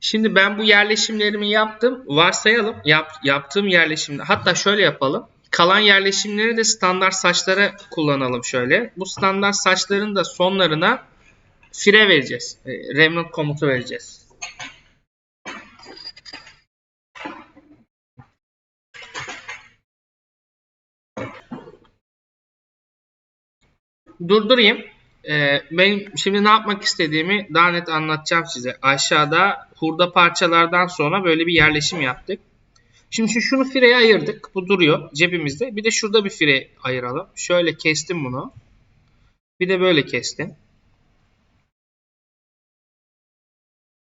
Şimdi ben bu yerleşimlerimi yaptım. Varsayalım yap, yaptığım yerleşimler. Hatta şöyle yapalım. Kalan yerleşimleri de standart saçlara kullanalım şöyle. Bu standart saçların da sonlarına fire vereceğiz. E, Remnant komutu vereceğiz. Durdurayım. Ee, benim şimdi ne yapmak istediğimi daha net anlatacağım size. Aşağıda hurda parçalardan sonra böyle bir yerleşim yaptık. Şimdi şu, şunu fireye ayırdık. Bu duruyor cebimizde. Bir de şurada bir fire ayıralım. Şöyle kestim bunu. Bir de böyle kestim.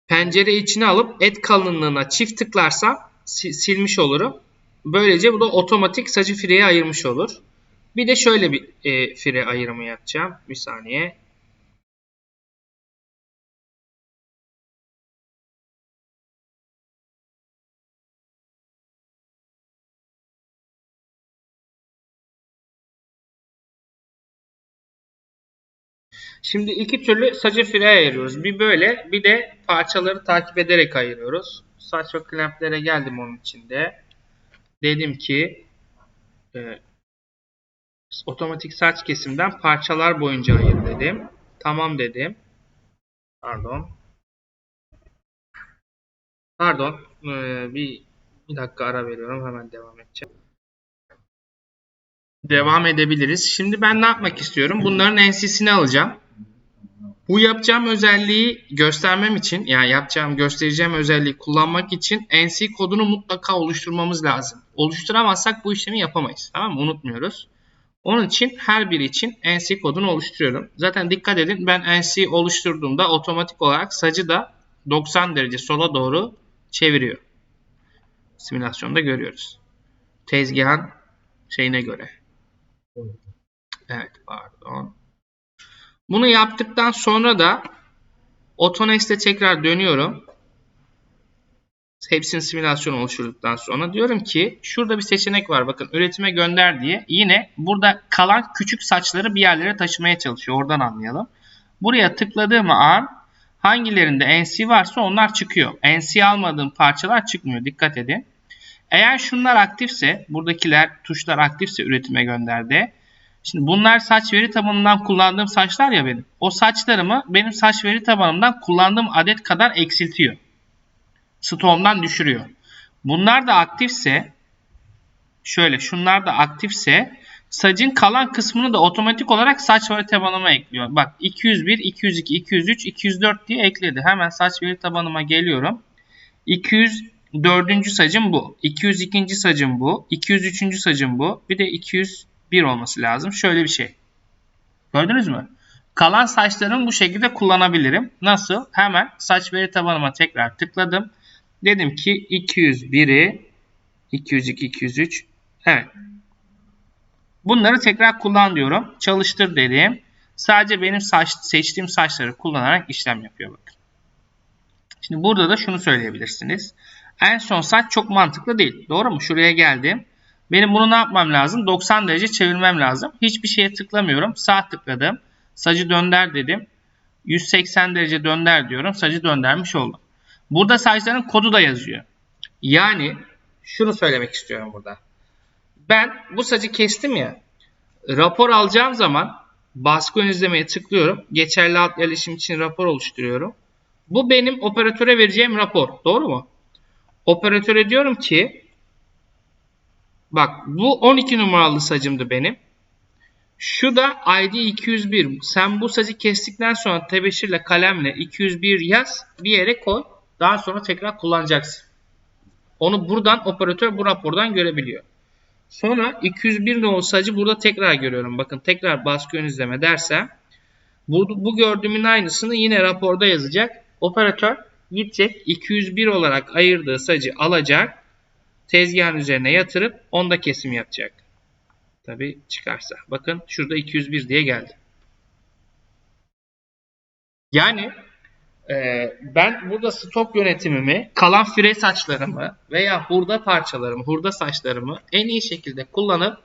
Pencere içine alıp et kalınlığına çift tıklarsam si- silmiş olurum. Böylece bu da otomatik sacı fireye ayırmış olur. Bir de şöyle bir e, fire ayırımı yapacağım. Bir saniye. Şimdi iki türlü sacı fire ayırıyoruz. Bir böyle bir de parçaları takip ederek ayırıyoruz. Saç ve klemplere geldim onun içinde. Dedim ki e, otomatik saç kesimden parçalar boyunca ayır dedim. Tamam dedim. Pardon. Pardon. Ee, bir, bir dakika ara veriyorum. Hemen devam edeceğim. Devam edebiliriz. Şimdi ben ne yapmak istiyorum? Bunların NC'sini alacağım. Bu yapacağım özelliği göstermem için yani yapacağım göstereceğim özelliği kullanmak için NC kodunu mutlaka oluşturmamız lazım. Oluşturamazsak bu işlemi yapamayız. Tamam mı? Unutmuyoruz. Onun için her biri için NC kodunu oluşturuyorum. Zaten dikkat edin ben NC oluşturduğumda otomatik olarak sacı da 90 derece sola doğru çeviriyor. Simülasyonda görüyoruz. Tezgahın şeyine göre. Evet pardon. Bunu yaptıktan sonra da Autonext'e tekrar dönüyorum. Hepsinin simülasyonu oluşturduktan sonra diyorum ki şurada bir seçenek var bakın üretime gönder diye. Yine burada kalan küçük saçları bir yerlere taşımaya çalışıyor. Oradan anlayalım. Buraya tıkladığım an hangilerinde NC varsa onlar çıkıyor. NC almadığım parçalar çıkmıyor. Dikkat edin. Eğer şunlar aktifse buradakiler tuşlar aktifse üretime gönderdi. Şimdi bunlar saç veri tabanından kullandığım saçlar ya benim. O saçlarımı benim saç veri tabanımdan kullandığım adet kadar eksiltiyor. Stoğumdan düşürüyor. Bunlar da aktifse şöyle şunlar da aktifse sacın kalan kısmını da otomatik olarak saç veri tabanıma ekliyor. Bak 201, 202, 203, 204 diye ekledi. Hemen saç veri tabanıma geliyorum. 204. sacım bu. 202. sacım bu. 203. sacım bu. Bir de 201 olması lazım. Şöyle bir şey. Gördünüz mü? Kalan saçlarımı bu şekilde kullanabilirim. Nasıl? Hemen saç veri tabanıma tekrar tıkladım. Dedim ki 201'i 202, 203 evet. Bunları tekrar kullan diyorum. Çalıştır dedim. Sadece benim saç, seçtiğim saçları kullanarak işlem yapıyor bakın. Şimdi burada da şunu söyleyebilirsiniz. En son saç çok mantıklı değil. Doğru mu? Şuraya geldim. Benim bunu ne yapmam lazım? 90 derece çevirmem lazım. Hiçbir şeye tıklamıyorum. Sağ tıkladım. Sacı dönder dedim. 180 derece dönder diyorum. Sacı döndermiş oldum. Burada saçların kodu da yazıyor. Yani şunu söylemek istiyorum burada. Ben bu sacı kestim ya. Rapor alacağım zaman baskı ön izlemeye tıklıyorum. Geçerli alt yerleşim için rapor oluşturuyorum. Bu benim operatöre vereceğim rapor. Doğru mu? Operatöre diyorum ki bak bu 12 numaralı sacımdı benim. Şu da ID 201. Sen bu sacı kestikten sonra tebeşirle kalemle 201 yaz bir yere koy. Daha sonra tekrar kullanacaksın. Onu buradan operatör bu rapordan görebiliyor. Sonra 201 nolu sacı burada tekrar görüyorum. Bakın tekrar baskı ön izleme dersem bu, bu gördüğümün aynısını yine raporda yazacak. Operatör gidecek 201 olarak ayırdığı sacı alacak. Tezgahın üzerine yatırıp onda kesim yapacak. Tabi çıkarsa. Bakın şurada 201 diye geldi. Yani e, ben burada stok yönetimimi, kalan fire saçlarımı veya hurda parçalarımı, hurda saçlarımı en iyi şekilde kullanıp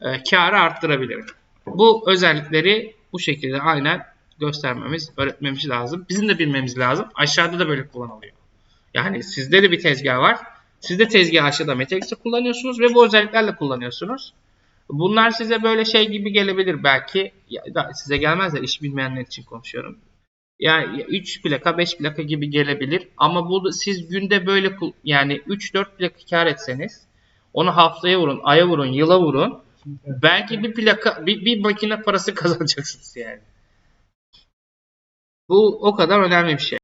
e, karı arttırabilirim. Bu özellikleri bu şekilde aynen göstermemiz, öğretmemiz lazım. Bizim de bilmemiz lazım. Aşağıda da böyle kullanılıyor. Yani sizde de bir tezgah var. Siz de tezgah aşağıda Metex'i kullanıyorsunuz ve bu özelliklerle kullanıyorsunuz. Bunlar size böyle şey gibi gelebilir belki. Ya size gelmez de iş bilmeyenler için konuşuyorum. Yani 3 plaka 5 plaka gibi gelebilir. Ama bu siz günde böyle yani 3-4 plaka kar etseniz onu haftaya vurun, aya vurun, yıla vurun. Belki bir plaka bir, bir makine parası kazanacaksınız yani. Bu o kadar önemli bir şey.